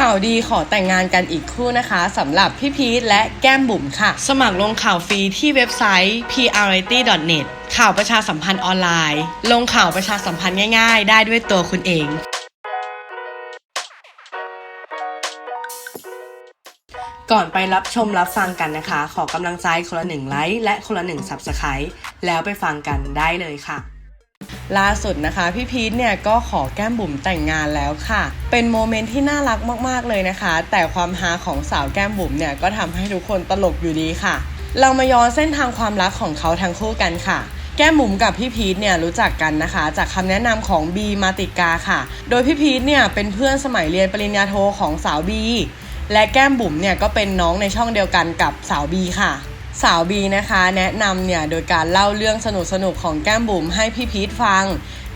ข่าวดีขอแต่งงานกันอีกคู่นะคะสำหรับพี่พีทและแก้มบุ๋มค่ะ สมัครลงข่าวฟรีที่เว็บไซต์ prrity.net ข่าวประชาสัมพันธ์ออนไลน์ ลงข่าวประชาสัมพันธ์ง่ายๆ ได้ด้วยตัวคุณเองก่อนไปรับชมรับฟังกันนะคะ ขอกำลังใจคนละหนึ่งไลค์และคนละหนึ่ง Subscribe แล้วไปฟังกันได้เลยค่ะ ล่าสุดนะคะ พี่พีทเนี่ยก็ขอแก้มบุ๋มแต่งงานแล้วค่ะ เป็นโมเมนต์ที่น่ารักมากๆเลยนะคะ แต่ความฮาของสาวแก้มบุ๋มเนี่ยก็ทำให้ทุกคนตลกอยู่ดีค่ะ เรามาย้อนเส้นทางความรักของเขาทั้งคู่กันค่ะแก้มบุ๋มกับพี่พีทเนี่ยรู้จักกันนะคะ จากคำแนะนำของบีมาติกาค่ะ โดยพี่พีทเนี่ยเป็นเพื่อนสมัยเรียนปริญญาโทของสาวบีและแก้มบุ๋มเนี่ยก็เป็นน้องในช่องเดียวกันกับสาวบีค่ะ สาวบีนะคะ แนะนำเนี่ยโดยการเล่าเรื่องสนุกๆของแก้มบุ๋มให้พี่พีทฟัง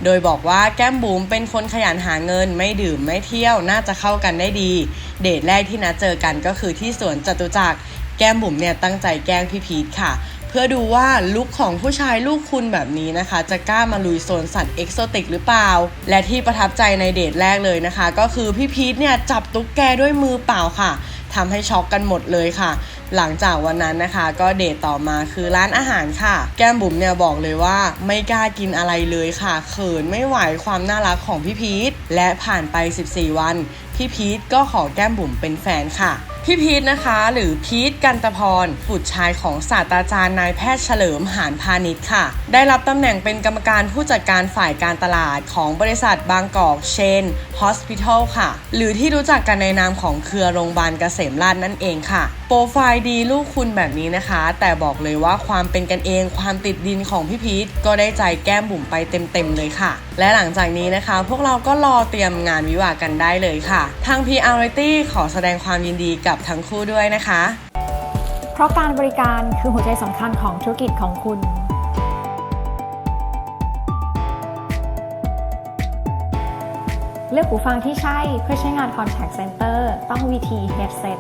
โดยบอกว่าแก้มบุ๋มเป็นคนขยันหาเงินไม่ดื่มไม่เที่ยวน่าจะเข้ากันได้ดี เดทแรกที่นัดเจอกันก็คือที่สวนจตุจักรแก้มบุ๋มเนี่ยตั้งใจแกล้งพี่พีทค่ะ เพื่อดูว่าลุคของผู้ชายลูกคุณแบบนี้นะคะ จะกล้ามาลุยโซนสัตว์เอกโซติกหรือเปล่า และที่ประทับใจในเดทแรกเลยนะคะ ก็คือพี่พีทเนี่ยจับตุ๊กแกด้วยมือเปล่าค่ะ ทำให้ช็อกกันหมดเลยค่ะ หลังจากวันนั้นนะคะ ก็เดทต่อมาคือร้านอาหารค่ะ แก้มบุ๋มเนี่ยบอกเลยว่าไม่กล้ากินอะไรเลยค่ะ เขินไม่ไหวความน่ารักของพี่พีทและผ่านไป 14 วัน พี่พีทก็ขอแก้มบุ๋มเป็นแฟนค่ะ พี่พีทนะคะ หรือพีทกันตพรบุตรชายของศาสตราจารย์นายแพทย์เฉลิมหานพาณิชย์ค่ะ ได้รับตำแหน่งเป็นกรรมการผู้จัดการฝ่ายการตลาดของบริษัทบางกอกเชนฮอสพิทอลค่ะ หรือที่รู้จักกันในนามของเครือโรงพยาบาลเกษมราชนั่นเองค่ะ โปรไฟล์ดีลูกคุณแบบนี้นะคะ แต่บอกเลยว่าความเป็นกันเองความติดดินของพี่พีทก็ได้ใจแก้มบุ๋มไปเต็มๆเลยค่ะ และหลังจากนี้นะคะ พวกเราก็รอเตรียมงานวิวากันได้เลยค่ะ ทาง PR Reality ขอแสดงความยินดีกับกับทั้งคู่ด้วยนะคะ เพราะการบริการคือหัวใจสำคัญของธุรกิจของคุณเลือกหูฟังที่ใช่เพื่อใช้งาน Contact Center ต้อง VT Headset